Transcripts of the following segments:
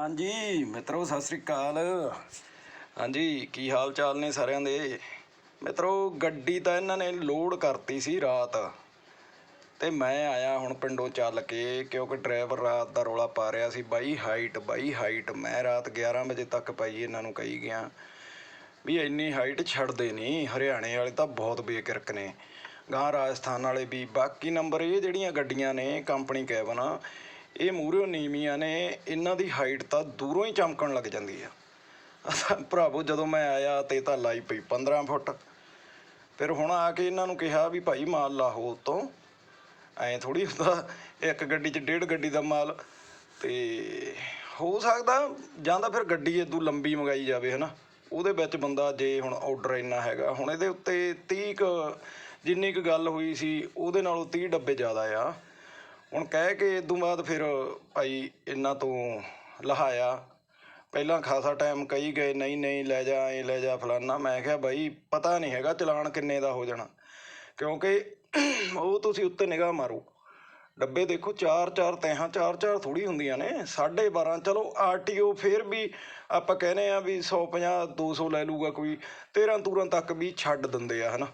ਹਾਂਜੀ, ਮਿੱਤਰੋ, ਸਤਿ ਸ੍ਰੀ ਅਕਾਲ। ਹਾਂਜੀ, ਕੀ ਹਾਲ ਚਾਲ ਨੇ ਸਾਰਿਆਂ ਦੇ? ਮਿੱਤਰੋ, ਗੱਡੀ ਤਾਂ ਇਹਨਾਂ ਨੇ ਲੋਡ ਕਰਤੀ ਸੀ ਰਾਤ। ਤੇ ਮੈਂ ਆਇਆ ਹੁਣ ਪਿੰਡੋਂ ਚੱਲ ਕੇ, ਕਿਉਂਕਿ ਡਰਾਈਵਰ ਰਾਤ ਦਾ ਰੋਲਾ ਪਾ ਰਿਹਾ ਸੀ, ਬਾਈ ਹਾਈਟ ਬਾਈ ਹਾਈਟ ਮੈਂ ਰਾਤ 11 ਵਜੇ ਤੱਕ ਭਾਈ ਇਹਨਾਂ ਨੂੰ ਕਹੀ ਗਿਆ ਵੀ ਇੰਨੀ ਹਾਈਟ ਛੱਡਦੇ ਨਹੀਂ ਹਰਿਆਣੇ ਵਾਲੇ ਤਾਂ ਬਹੁਤ ਬੇਕਿਰਕ ਨੇ। ਗਾਂ ਰਾਜਸਥਾਨ ਵਾਲੇ ਵੀ, ਬਾਕੀ ਨੰਬਰ ਇਹ ਜਿਹੜੀਆਂ ਗੱਡੀਆਂ ਨੇ ਕੰਪਨੀ ਕੈਬਨ ਇਹ ਮੂਹਰਿਓਂ ਨੀਵੀਆਂ ਨੇ, ਇਹਨਾਂ ਦੀ ਹਾਈਟ ਤਾਂ ਦੂਰੋਂ ਹੀ ਚਮਕਣ ਲੱਗ ਜਾਂਦੀ ਆ। ਭਰਾਵੋ, ਜਦੋਂ ਮੈਂ ਆਇਆ ਤੇ ਤਾਂ ਲਾਈ ਪਈ 15 ਫੁੱਟ। ਫਿਰ ਹੁਣ ਆ ਕੇ ਇਹਨਾਂ ਨੂੰ ਕਿਹਾ ਵੀ ਭਾਈ ਮਾਲ ਲਾਹੋ ਉਤੋਂ। ਐਂ ਥੋੜੀ ਹੁੰਦਾ, ਇੱਕ ਗੱਡੀ 'ਚ ਡੇਢ ਗੱਡੀ ਦਾ ਮਾਲ। ਤੇ ਹੋ ਸਕਦਾ ਜਾਂ ਤਾਂ ਫਿਰ ਗੱਡੀ ਇਦੋਂ ਲੰਬੀ ਮੰਗਾਈ ਜਾਵੇ, ਹਨਾ। ਉਹਦੇ ਵਿੱਚ ਬੰਦਾ ਜੇ ਹੁਣ ਆਰਡਰ ਇੰਨਾ ਹੈਗਾ, ਹੁਣ ਇਹਦੇ ਉੱਤੇ 30 ਕੁ, ਜਿੰਨੀ ਕੁ ਗੱਲ ਹੋਈ ਸੀ, ਉਹਦੇ ਨਾਲੋਂ 30 ਡੱਬੇ ਜ਼ਿਆਦਾ ਆ। ਹੁਣ ਕਹਿ ਕੇ ਇਦੋਂ ਬਾਅਦ ਫਿਰ ਭਾਈ ਇਹਨਾਂ ਤੋਂ ਲਹਾਇਆ। ਪਹਿਲਾਂ ਖਾਸਾ ਟਾਈਮ ਕਹੀ ਗਏ, ਨਹੀਂ ਨਹੀਂ, ਲੈ ਜਾ ਇਹ ਲੈ ਜਾ ਫਲਾਨਾ। ਮੈਂ ਕਿਹਾ ਬਾਈ ਪਤਾ ਨਹੀਂ ਹੈਗਾ ਚਲਾਨ ਕਿੰਨੇ ਦਾ ਹੋ ਜਾਣਾ। ਕਿਉਂਕਿ ਉਹ ਤੁਸੀਂ ਉੱਤੇ ਨਿਗਾਹ ਮਾਰੋ। ਡੱਬੇ ਦੇਖੋ, ਚਾਰ ਚਾਰ ਤੈਹਾਂ, ਚਾਰ ਚਾਰ ਥੋੜੀ ਹੁੰਦੀਆਂ ਨੇ। 12.5 ਚਲੋ ਆਰਟੀਓ ਫੇਰ ਵੀ ਆਪਾਂ ਕਹਿੰਦੇ ਆ ਵੀ 150 200 ਲੈ ਲੂਗਾ ਕੋਈ। 13 ਤੂਰਾਂ ਤੱਕ ਵੀ ਛੱਡ ਦਿੰਦੇ ਆ, ਹਨਾ?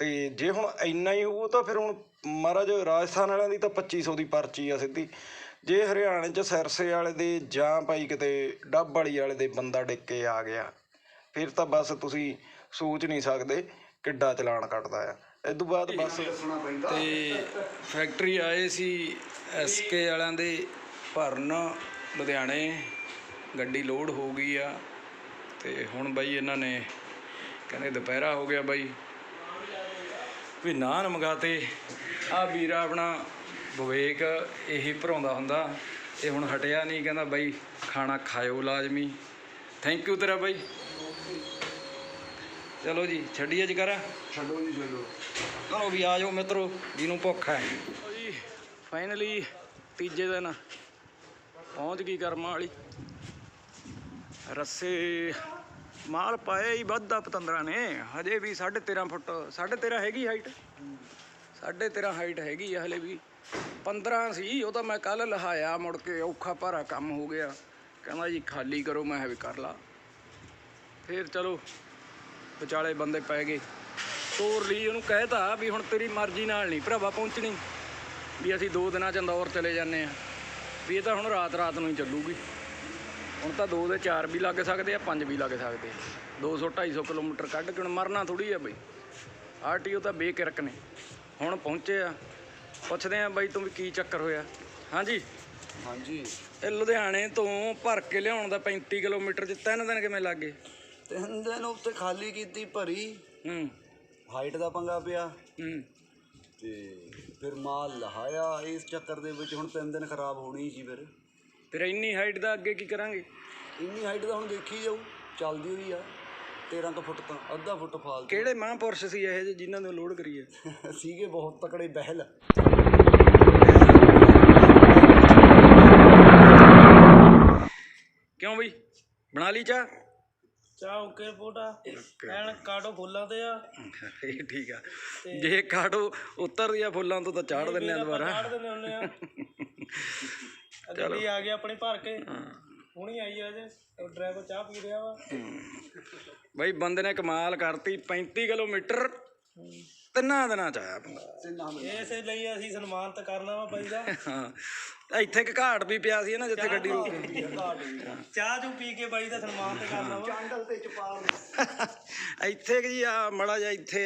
ਅਤੇ ਜੇ ਹੁਣ ਇੰਨਾ ਹੀ ਹੋਊ ਤਾਂ ਫਿਰ ਹੁਣ ਮਹਾਰਾਜ ਰਾਜਸਥਾਨ ਵਾਲਿਆਂ ਦੀ ਤਾਂ 2500 ਦੀ ਪਰਚੀ ਆ ਸਿੱਧੀ। ਜੇ ਹਰਿਆਣੇ ਚ ਸਿਰਸੇ ਵਾਲੇ ਦੇ ਜਾਂ ਭਾਈ ਕਿਤੇ ਡੱਬ ਵਾਲੀ ਵਾਲੇ ਦੇ ਬੰਦਾ ਡਿੱਗ ਕੇ ਆ ਗਿਆ, ਫਿਰ ਤਾਂ ਬਸ ਤੁਸੀਂ ਸੋਚ ਨਹੀਂ ਸਕਦੇ ਕਿੱਡਾ ਚਲਾਨ ਕੱਟਦਾ ਆ। ਇਸ ਤੋਂ ਬਾਅਦ ਬਸ ਤੇ ਫੈਕਟਰੀ ਆਏ ਸੀ ਐਸਕੇ ਵਾਲਿਆਂ ਦੇ ਭਰਨ ਲੁਧਿਆਣੇ, ਗੱਡੀ ਲੋਡ ਹੋ ਗਈ ਆ ਤੇ ਹੁਣ ਬਾਈ ਇਹਨਾਂ ਨੇ ਕਹਿੰਦੇ ਦੁਪਹਿਰਾ ਹੋ ਗਿਆ ਬਾਈ। ਵੀ ਨਾਨ ਮੰਗਾਤੇ। ਆ ਵੀਰਾ ਆਪਣਾ ਵਿਵੇਕ ਇਹੀ ਭਰਾਉਂਦਾ ਹੁੰਦਾ। ਇਹ ਹੁਣ ਹਟਿਆ ਨਹੀਂ ਕਹਿੰਦਾ ਬਾਈ ਖਾਣਾ ਖਾਇਓ ਲਾਜ਼ਮੀ। ਥੈਂਕ ਯੂ ਤੇਰਾ ਬਾਈ। ਚਲੋ ਜੀ ਛੱਡੀਏ ਜਗਰਾ ਛੱਡੋ ਜੀ ਛੱਡੋ। ਚਲੋ ਵੀ ਆ ਜਾਓ ਮਿੱਤਰੋ ਜਿਹਨੂੰ ਭੁੱਖ ਹੈ। ਜੀ ਫਾਈਨਲੀ ਤੀਜੇ ਦਿਨ ਪਹੁੰਚ ਗਈ ਕਰਮਾਂ ਵਾਲੀ। ਰੱਸੇ ਮਾਲ ਪਾਇਆ ਹੀ ਵੱਧਦਾ ਪਤੰਦਰਾਂ ਨੇ। ਹਜੇ ਵੀ 13.5 ਫੁੱਟ 13.5 ਹੈਗੀ ਹਾਈਟ 13.5 ਹਾਈਟ ਹੈਗੀ ਆ ਹਲੇ ਵੀ। 15 ਸੀ, ਉਹ ਤਾਂ ਮੈਂ ਕੱਲ ਲਹਾਇਆ ਮੁੜ ਕੇ ਔਖਾ ਭਾਰਾ ਕੰਮ ਹੋ ਗਿਆ। ਕਹਿੰਦਾ ਜੀ ਖਾਲੀ ਕਰੋ, ਮੈਂ ਕਿਹਾ ਵੀ ਕਰ ਲਾ। ਫਿਰ ਚਲੋ, ਵਿਚਾਲੇ ਬੰਦੇ ਪੈ ਗਏ। ਤੋਰ ਲਈ, ਉਹਨੂੰ ਕਹਿਤਾ ਵੀ ਹੁਣ ਤੇਰੀ ਮਰਜ਼ੀ ਨਾਲ ਨਹੀਂ, ਭਰਾਵਾ ਪਹੁੰਚਣੀ। ਵੀ ਅਸੀਂ ਦੋ ਦਿਨਾਂ ਚ ਅੰਦੌਰ ਚਲੇ ਜਾਂਦੇ ਆ ਵੀ ਇਹ ਤਾਂ ਹੁਣ ਰਾਤ ਰਾਤ ਨੂੰ ਹੀ ਚੱਲੂਗੀ। ਹੁਣ ਤਾਂ ਦੋ ਦੇ ਚਾਰ ਵੀ ਲੱਗ ਸਕਦੇ ਆ ਪੰਜ ਵੀ ਲੱਗ ਸਕਦੇ ਆ। 200 250 ਕਿਲੋਮੀਟਰ ਕੱਢ ਕੇ ਹੁਣ ਮਰਨਾ ਥੋੜੀ ਆ ਬਈ। ਆਰਟੀਓ ਤਾਂ ਬੇਕਿਰਕ ਨੇ। ਹੁਣ ਪਹੁੰਚੇ ਆ। ਪੁੱਛਦੇ ਆ ਬਾਈ ਤੂੰ ਵੀ ਕੀ ਚੱਕਰ ਹੋਇਆ? ਹਾਂਜੀ? ਹਾਂਜੀ। ਇਹ ਲੁਧਿਆਣੇ ਤੋਂ ਭਰ ਕੇ ਲਿਆਉਣ ਦਾ 35 ਕਿਲੋਮੀਟਰ ਚ ਤਿੰਨ ਦਿਨ ਕਿਵੇਂ ਲੱਗ ਗਏ? ਤਿੰਨ ਦਿਨ ਉੱਤੇ ਖਾਲੀ ਕੀਤੀ ਭਰੀ। ਹੂੰ। ਹਾਈਟ ਦਾ ਪੰਗਾ ਪਿਆ। ਹੂੰ। ਤੇ ਫਿਰ ਮਾਲ ਲਹਾਇਆ। ਇਸ ਚੱਕਰ ਦੇ ਵਿੱਚ ਹੁਣ ਤਿੰਨ ਦਿਨ ਖਰਾਬ ਹੋਣੀ ਸੀ ਫਿਰ। ਫਿਰ ਇੰਨੀ ਹਾਈਟ ਦਾ ਅੱਗੇ ਕੀ ਕਰਾਂਗੇ? ਇੰਨੀ ਹਾਈਟ ਦਾ ਹੁਣ ਦੇਖੀ ਜਾਊ ਚੱਲਦੀ ਹੋਈ ਆ 13 ਕੁ ਫੁੱਟ ਤਾਂ ਅੱਧਾ ਫੁੱਟ ਫਾਲਤੂ। ਕਿਹੜੇ ਮਹਾਂਪੁਰਸ਼ ਸੀ ਇਹ ਜਿਹੇ ਜਿਨ੍ਹਾਂ ਨੂੰ ਲੋਡ ਕਰੀਏ ਸੀਗੇ ਬਹੁਤ ਤਕੜੇ ਬਹਿਲ। ਕਿਉਂ ਬਈ? ਬਣਾ ਲਈ ਚਾਹ? ਚਾਹ ਓਕੇ ਪੋਟਾ। ਐਨ ਕਾਟੋ ਫੁੱਲਾਂ ਤੇ ਆ। ਇਹ ਠੀਕ ਆ। ਜੇ ਕਾਟੋ ਉਤਰਦੀ ਆ ਫੁੱਲਾਂ ਤੋਂ ਤਾਂ ਚਾੜ ਦਿੰਨੇ ਆ ਦੁਬਾਰਾ। ਕਾੜ ਦਿੰਦੇ ਹੁੰਦੇ ਆ। ਗੱਡੀ ਆ ਗਈ ਆਪਣੀ ਭਰ ਕੇ। ਹੁਣੀ ਆਈ ਆ ਜੇ ਡਰਾਈਵਰ ਚਾਹ ਪੀ ਰਿਹਾ ਵਾ। ਬਈ ਬੰਦੇ ਨੇ ਕਮਾਲ ਕਰਤੀ 35 ਕਿਲੋਮੀਟਰ। ਤਿੰਨਾਂ ਦਿਨਾਂ ਚ ਆਇਆ ਬੰਦਾ। ਇਸੇ ਲਈ ਅਸੀਂ ਸਨਮਾਨਿਤ ਕਰਨਾ ਵਾ ਬਾਈ ਦਾ। ਹਾਂ। ਇੱਥੇ ਇੱਕ ਘਾਟ ਵੀ ਪਿਆ ਸੀ ਨਾ ਜਿੱਥੇ ਗੱਡੀ ਰੁਕੀ ਚਾਹ ਚੂ ਪੀ ਕੇ ਬਾਈ ਦਾ ਸਨਮਾਨਿਤ ਕਰਨਾ ਵਾ। ਚੰਡਲ ਤੇ ਚਪਾਲ ਇੱਥੇ ਜੀ ਆ ਮੜਾ ਜਿਹਾ ਇੱਥੇ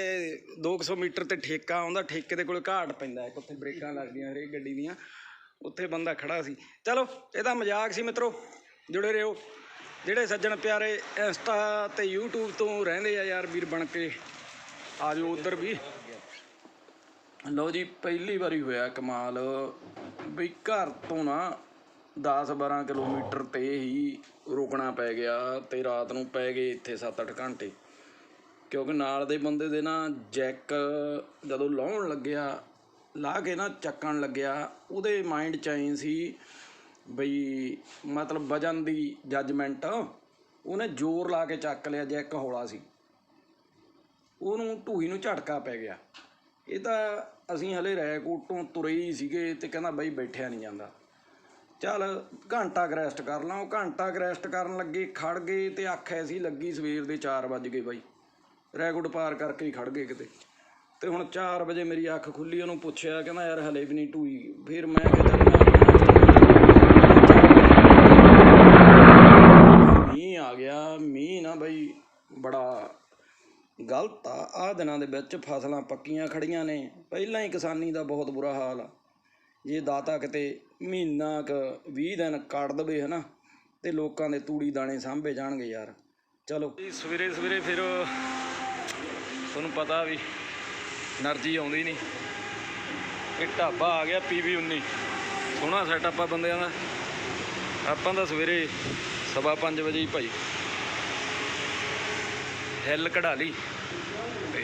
200 ਮੀਟਰ ਤੇ ਠੇਕਾ ਆਉਂਦਾ ਠੇਕੇ ਦੇ ਕੋਲ ਘਾਟ ਪੈਂਦਾ। ਇੱਕ ਉੱਥੇ ਬ੍ਰੇਕਾਂ ਲੱਗਦੀਆਂ ਹਰੇਕ ਗੱਡੀ ਦੀਆਂ। ਉੱਥੇ ਬੰਦਾ ਖੜਾ ਸੀ। ਚਲੋ, ਇਹਦਾ ਮਜ਼ਾਕ ਸੀ ਮਿੱਤਰੋ, ਜੁੜੇ ਰਹੋ। ਜਿਹੜੇ ਸੱਜਣ ਪਿਆਰੇ ਇੰਸਟਾ ਤੇ YouTube ਤੋਂ ਰਹਿੰਦੇ ਆ ਯਾਰ ਵੀਰ ਬਣ ਕੇ, ਆ ਜਾਓ ਉਧਰ ਵੀ। ਲਓ ਜੀ, ਪਹਿਲੀ ਵਾਰੀ ਹੋਇਆ ਕਮਾਲ। ਵੀ ਘਰ ਤੋਂ ਨਾ 10-12 ਕਿਲੋਮੀਟਰ ਤੇ ਹੀ ਰੁਕਣਾ ਪੈ ਗਿਆ ਤੇ ਰਾਤ ਨੂੰ ਪੈ ਗਏ ਇੱਥੇ 7-8 ਘੰਟੇ। ਕਿਉਂਕਿ ਨਾਲ ਦੇ ਬੰਦੇ ਦੇ ਨਾ ਜੈਕ ਜਦੋਂ ਲਾਉਣ ਲੱਗਿਆ ਲਾਹ ਕੇ ਨਾ ਚੱਕਣ ਲੱਗਿਆ। ਉਹਦੇ ਮਾਇੰਡ ਚ ਆਈ ਸੀ ਬਈ ਮਤਲਬ ਵਜਨ ਦੀ ਜੱਜਮੈਂਟ ਉਹਨੇ ਜ਼ੋਰ ਲਾ ਕੇ ਚੱਕ ਲਿਆ ਜੈਕ ਹੌਲਾ ਸੀ। ਉਹਨੂੰ ਢੂਈ ਨੂੰ ਝਟਕਾ ਪੈ ਗਿਆ। ਇਹ ਤਾਂ ਅਸੀਂ ਹਲੇ ਰੈਕੋਟ ਤੋਂ ਤੁਰੇ ਹੀ ਸੀਗੇ ਤੇ ਕਹਿੰਦਾ ਬਈ ਬੈਠਿਆ ਨਹੀਂ ਜਾਂਦਾ। ਚੱਲ ਘੰਟਾ ਕੁ ਰੈਸਟ ਕਰ ਲਾਂ। ਉਹ ਘੰਟਾ ਕੁ ਰੈਸਟ ਕਰਨ ਲੱਗੇ, ਖੜ ਗਏ ਤੇ ਅੱਖ ਐਸੀ ਲੱਗੀ ਸਵੇਰ ਦੇ 4 ਵੱਜ ਗਏ ਬਾਈ। ਰੈਗੁੱਡ ਪਾਰ ਕਰਕੇ ਹੀ ਖੜ ਗਏ ਕਿਤੇ। ਤੇ ਹੁਣ 4 ਵਜੇ ਮੇਰੀ ਅੱਖ ਖੁੱਲੀ, ਉਹਨੂੰ ਪੁੱਛਿਆ, ਕਹਿੰਦਾ, ਯਾਰ, ਹਲੇ ਵੀ ਨਹੀਂ ਟੂਈ। ਫਿਰ ਮੈਂ ਕਿਹਾ, ਚੱਲ, ਮੈਂ ਮੀਂਹ ਆ ਗਿਆ, ਮੀਂਹ ਨਾ ਬਈ, ਬੜਾ ਗਲਤ ਆ। ਆ ਦਿਨਾਂ ਦੇ ਵਿੱਚ ਫਸਲਾਂ ਪੱਕੀਆਂ ਖੜੀਆਂ ਨੇ। ਪਹਿਲਾਂ ਹੀ ਕਿਸਾਨੀ ਦਾ ਬਹੁਤ ਬੁਰਾ ਹਾਲ ਆ। ਜੇ ਦਾਤਾ ਕਿਤੇ ਮਹੀਨਾ ਕ 20 ਦਿਨ ਕੱਢ ਦਵੇ, ਹਨਾ, ਤੇ ਲੋਕਾਂ ਦੇ ਤੂੜੀ ਦਾਣੇ ਸਾਂਭੇ ਜਾਣਗੇ ਯਾਰ। ਚਲੋ। ਸਵੇਰੇ ਸਵੇਰੇ ਫਿਰ ਤੁਹਾਨੂੰ ਪਤਾ ਵੀ ਐਨਰਜੀ ਆਉਂਦੀ ਨਹੀਂ ਇਹ ਢਾਬਾ ਆ ਗਿਆ ਪੀਵੀ 19 ਸੋਹਣਾ ਸੈਟਅਪ ਆ ਬੰਦਿਆਂ ਦਾ ਆਪਾਂ ਦਾ ਸਵੇਰੇ ਸਵਾ 5 ਵਜੇ ਹੀ ਭਾਈ ਹਿੱਲ ਕਢਾ ਲਈ। ਤੇ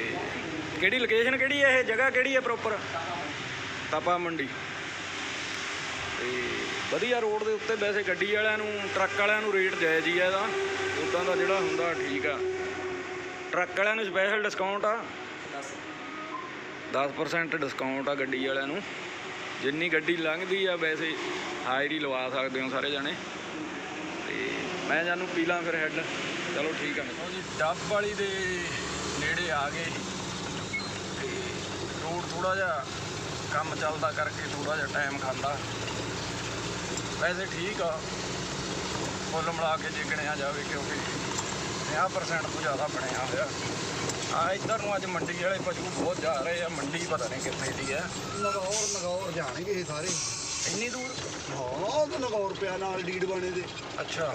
ਕਿਹੜੀ ਲੋਕੇਸ਼ਨ ਕਿਹੜੀ ਹੈ ਇਹ? ਜਗ੍ਹਾ ਕਿਹੜੀ ਹੈ ਪ੍ਰੋਪਰ ਤਾਪਾ ਮੰਡੀ। ਤੇ ਵਧੀਆ ਰੋਡ ਦੇ ਉੱਤੇ ਵੈਸੇ ਗੱਡੀ ਵਾਲਿਆਂ ਨੂੰ ਟਰੱਕ ਵਾਲਿਆਂ ਨੂੰ ਰੇਟ ਜਾਇਜ਼ ਹੀ ਆ ਇਹਦਾ। ਉਦਾਂ ਦਾ ਜਿਹੜਾ ਹੁੰਦਾ ਠੀਕ ਆ। ਟਰੱਕ ਵਾਲਿਆਂ ਨੂੰ ਸਪੈਸ਼ਲ ਡਿਸਕਾਊਂਟ ਆ। 10% ਡਿਸਕਾਊਂਟ ਆ ਗੱਡੀ ਵਾਲਿਆਂ ਨੂੰ। ਜਿੰਨੀ ਗੱਡੀ ਲੰਘਦੀ ਆ, ਵੈਸੇ ਹਾਇਰ ਹੀ ਲਵਾ ਸਕਦੇ ਹੋ ਸਾਰੇ ਜਾਣੇ। ਤੇ ਮੈਂ ਜਾਨੂੰ ਪੀਲਾਂ ਫਿਰ ਹੈੱਡ ਚਲੋ ਠੀਕ ਆ। ਲਓ ਜੀ, ਡੱਬ ਵਾਲੀ ਦੇ ਨੇੜੇ ਆ ਗਏ ਤੇ ਰੋਡ ਥੋੜਾ ਜਿਹਾ ਕੰਮ ਚੱਲਦਾ ਕਰਕੇ ਥੋੜਾ ਜਿਹਾ ਟਾਈਮ ਖਾਂਦਾ। ਵੈਸੇ ਠੀਕ ਆ। ਫੁੱਲ ਮਿਲਾ ਕੇ ਜੇ ਗਿਣਿਆ ਜਾਵੇ ਕਿਉਂਕਿ 50% ਤੋਂ ਜ਼ਿਆਦਾ ਬਣਿਆ ਹੋਇਆ। ਆ ਇੱਧਰ ਨੂੰ ਅੱਜ ਮੰਡੀ ਵਾਲੇ ਪਸ਼ੂ ਬਹੁਤ ਜਾ ਰਹੇ ਆ ਮੰਡੀ ਪਤਾ ਨਹੀਂ ਕਿੱਥੇ ਦੀ ਹੈ ਨਗੌਰ ਨਗੌਰ ਜਾਣਗੇ ਇਹ ਸਾਰੇ। ਇੰਨੀ ਦੂਰ? ਹਾਂ ਉਹ ਤਾਂ ਨਗੌਰ ਪਿਆ ਨਾਲ ਡੀਡ ਬਾਣੇ ਦੇ। ਅੱਛਾ।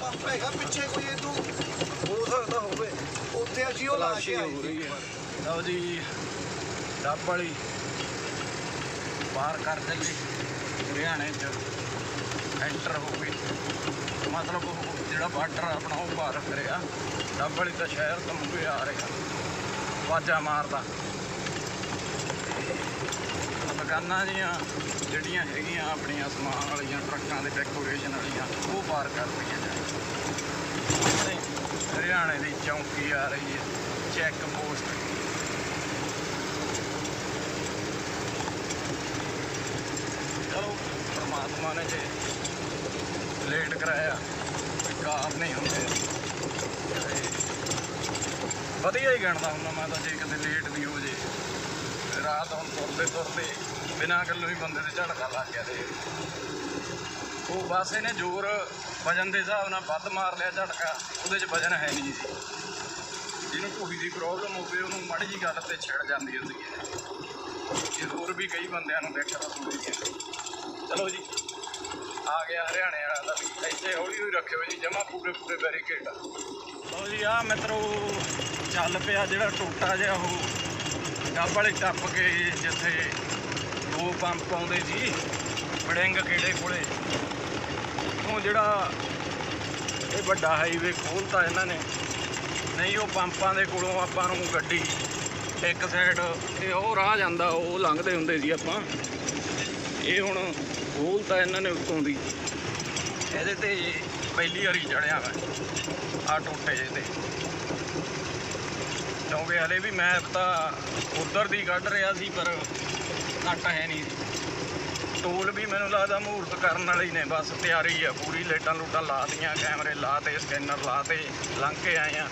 ਪੰਪ ਹੈਗਾ ਪਿੱਛੇ ਕੋਈ ਇਦੋਂ ਹੋ ਸਕਦਾ ਹੋਵੇ। ਉੱਥੇ ਅਸੀਂ ਉਹ ਲਾ ਕੇ ਆਏ ਲਓ ਜੀ ਡੱਬ ਵਾਲੀ ਪਾਰ ਕਰ ਚੱਲੀ ਹਰਿਆਣੇ ਚ ਐਂਟਰ ਹੋ ਗਈ ਮਤਲਬ ਉਹ ਜਿਹੜਾ ਬਾਰਡਰ ਆਪਣਾ, ਉਹ ਪਾਰ ਕਰਿਆ ਡੱਬ ਵਾਲੀ ਤਾਂ ਸ਼ਹਿਰ ਤੋਂ ਮੂਹਰੇ ਆ ਰਿਹਾ। ਵਾਜਾ ਮਾਰਦਾ। ਦੁਕਾਨਾਂ ਦੀਆਂ ਜਿਹੜੀਆਂ ਹੈਗੀਆਂ ਆਪਣੀਆਂ ਸਮਾਨ ਵਾਲੀਆਂ, ਟਰੱਕਾਂ ਦੇ ਡੈਕੋਰੇਸ਼ਨ ਵਾਲੀਆਂ, ਉਹ ਪਾਰ ਕਰ ਰਹੀਆਂ ਜਾਣੀ। ਹਰਿਆਣੇ ਦੀ ਚੌਂਕੀ ਆ ਰਹੀ ਹੈ ਚੈੱਕ ਪੋਸਟ ਚਲੋ, ਪਰਮਾਤਮਾ ਨੇ ਜੇ ਲੇਟ ਕਰਾਇਆ ਕਾਰ ਨਹੀਂ ਹੁੰਦੇ। ਵਧੀਆ ਹੀ ਗਣਦਾ ਹੁੰਦਾ ਮੈਂ ਤਾਂ, ਜੇ ਕਦੇ ਲੇਟ ਵੀ ਹੋ ਜੇ। ਰਾਤ ਹੁਣ ਤੁਰਦੇ ਤੁਰਦੇ ਬਿਨਾਂ ਗੱਲੋਂ ਹੀ ਬੰਦੇ ਦੇ ਝੜਕਾ ਲੱਗ ਗਿਆ ਤੇ। ਉਹ ਬਸ ਇਹਨੇ ਜ਼ੋਰ ਵਜਨ ਦੇ ਹਿਸਾਬ ਨਾਲ ਵੱਧ ਮਾਰ ਲਿਆ ਝਟਕਾ, ਉਹਦੇ 'ਚ ਵਜਨ ਹੈ ਨਹੀਂ ਸੀ। ਜਿਹਨੂੰ ਢੂਹੀ ਦੀ ਪ੍ਰੋਬਲਮ ਹੋਵੇ, ਉਹਨੂੰ ਮਾੜੀ ਜੀ ਗੱਲ ਤੇ ਛਿੜ ਜਾਂਦੀ ਹੁੰਦੀ ਹੈ। ਇਹ ਹੋਰ ਵੀ ਕਈ ਬੰਦਿਆਂ ਨੂੰ ਦੇਖਿਆ ਹੁੰਦੀ ਹੈ। ਚਲੋ ਜੀ। ਆ ਗਿਆ ਹਰਿਆਣੇ ਵਾਲਾ ਦਾ। ਵੀ ਇੱਥੇ ਹੌਲੀ ਹੌਲੀ ਰੱਖਿਓ ਜੀ, ਜਮਾ ਪੂਰੇ ਪੂਰੇ ਬੈਰੀਕੇਡ ਲਓ ਜੀ ਆ ਮਿੱਤਰੋ, ਚੱਲ ਪਿਆ ਜਿਹੜਾ ਟੋਟਾ ਜਿਹਾ ਉਹ। ਡੱਬ ਵਾਲੇ ਟੱਪ ਕੇ ਜਿੱਥੇ ਦੋ ਪੰਪ ਆਉਂਦੇ ਸੀ ਬੜਿੰਗ ਖੇੜੇ ਕੋਲੇ। ਉਹ ਜਿਹੜਾ ਇਹ ਵੱਡਾ ਹਾਈਵੇ ਖੋਲਤਾ ਇਹਨਾਂ ਨੇ। ਨਹੀਂ, ਉਹ ਪੰਪਾਂ ਦੇ ਕੋਲੋਂ ਆਪਾਂ ਨੂੰ ਗੱਡੀ ਇੱਕ ਸਾਈਡ ਇਹ ਉਹ ਰਾਹ ਜਾਂਦਾ, ਉਹ ਲੰਘਦੇ ਹੁੰਦੇ ਸੀ ਆਪਾਂ। ਇਹ ਹੁਣ ਖੋਲਤਾ ਇਹਨਾਂ ਨੇ ਉੱਤੋਂ ਦੀ। ਇਹਦੇ ਤੇ ਪਹਿਲੀ ਵਾਰੀ ਚੜਿਆ ਮੈਂ। ਆ ਟੋਟੇ ਜਿਹੇ ਤੇ। ਕਿਉਂਕਿ ਹਲੇ ਵੀ ਮੈਂ ਤਾਂ ਉਧਰ ਦੀ ਕੱਢ ਰਿਹਾ ਸੀ, ਪਰ ਘੱਟ ਹੈ ਨਹੀਂ। ਟੋਲ ਵੀ ਮੈਨੂੰ ਲੱਗਦਾ ਮਹੂਰਤ ਕਰਨ ਵਾਲੀ ਨੇ। ਬਸ ਤਿਆਰੀ ਆ ਪੂਰੀ ਲੇਟਾਂ ਲੂਟਾਂ ਲਾ ਲਾਤੀਆਂ ਕੈਮਰੇ ਲਾਤੇ ਸਕੈਨਰ ਲਾਤੇ ਲੰਘ ਕੇ ਆਏ ਆ।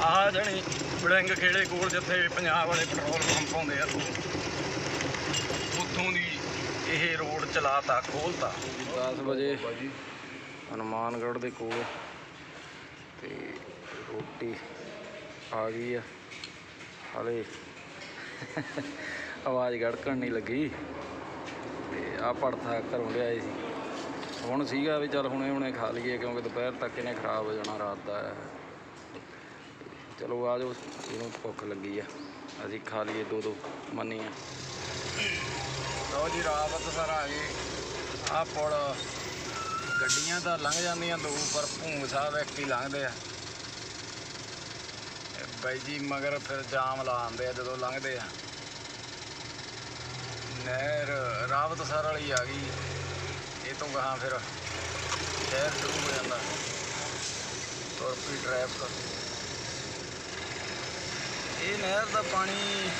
ਆ ਜਣੀ ਬੜਿੰਗ ਖੇੜੇ ਕੋਲ ਜਿੱਥੇ ਪੰਜਾਬ ਵਾਲੇ ਪੈਟਰੋਲ ਪੰਪ ਆਉਂਦੇ ਆ ਉੱਥੋਂ ਦੀ ਇਹ ਰੋਡ ਚਲਾਤਾ ਖੋਲਤਾ। 10 ਵਜੇ ਹਨੂਮਾਨਗੜ੍ਹ ਦੇ ਕੋਲ ਤੇ ਰੋਟੀ ਆ ਗਈ ਆ। ਹਲੇ ਆਵਾਜ਼ ਗੜਕਣ ਨਹੀਂ ਲੱਗੀ। ਤੇ ਆ ਪੜਥਾ ਘਰੋਂ ਲਿਆਏ ਸੀ। ਹੁਣ ਸੀਗਾ ਵੀ ਚੱਲ ਹੁਣੇ ਹੁਣੇ ਖਾ ਲਈਏ ਕਿਉਂਕਿ ਦੁਪਹਿਰ ਤੱਕ ਇਹਨੇ ਖਰਾਬ ਹੋ ਜਾਣਾ ਰਾਤ ਦਾ। ਚਲੋ ਆ ਜਾਓ ਇਹਨੂੰ ਭੁੱਖ ਲੱਗੀ ਆ। ਅਸੀਂ ਖਾ ਲਈਏ ਦੋ ਦੋ ਮੰਨੀਆਂ। ਲਓ ਜੀ ਰਾਵਤ ਸਰ ਆ ਗਏ ਆ ਪੁਲ, ਗੱਡੀਆਂ ਤਾਂ ਲੰਘ ਜਾਂਦੀਆਂ ਦੋ ਪਰ ਭੂਮ ਸਾਹਿਬ ਇੱਕ ਹੀ ਲੰਘਦੇ ਆ। ਬਾਈ ਜੀ, ਮਗਰ ਫਿਰ ਜਾਮ ਲਾਉਂਦੇ ਆ ਜਦੋਂ ਲੰਘਦੇ ਆ। ਨਹਿਰ ਰਾਵਤ ਸਰ ਵਾਲੀ ਆ ਗਈ। ਇਹ ਤੋਂ ਗਾਹਾਂ ਫਿਰ ਸ਼ਹਿਰ ਸ਼ੁਰੂ ਹੋ ਜਾਂਦਾ। ਤੁਰਪੀ ਟ੍ਰੈਫਿਕ ਇਹ ਨਹਿਰ ਦਾ ਪਾਣੀ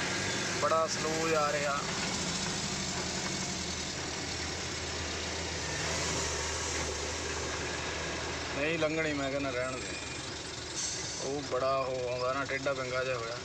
ਬੜਾ ਸਲੋ ਜਾ ਰਿਹਾ। ਨਹੀਂ ਲੰਘਣੀ, ਮੈਂ ਕਹਿੰਦਾ ਰਹਿਣ ਦੇ। ਉਹ ਬੜਾ ਉਹ ਆਉਂਦਾ ਨਾ, ਟੇਢਾ ਬੰਗਾ ਜਿਹਾ ਹੋਇਆ।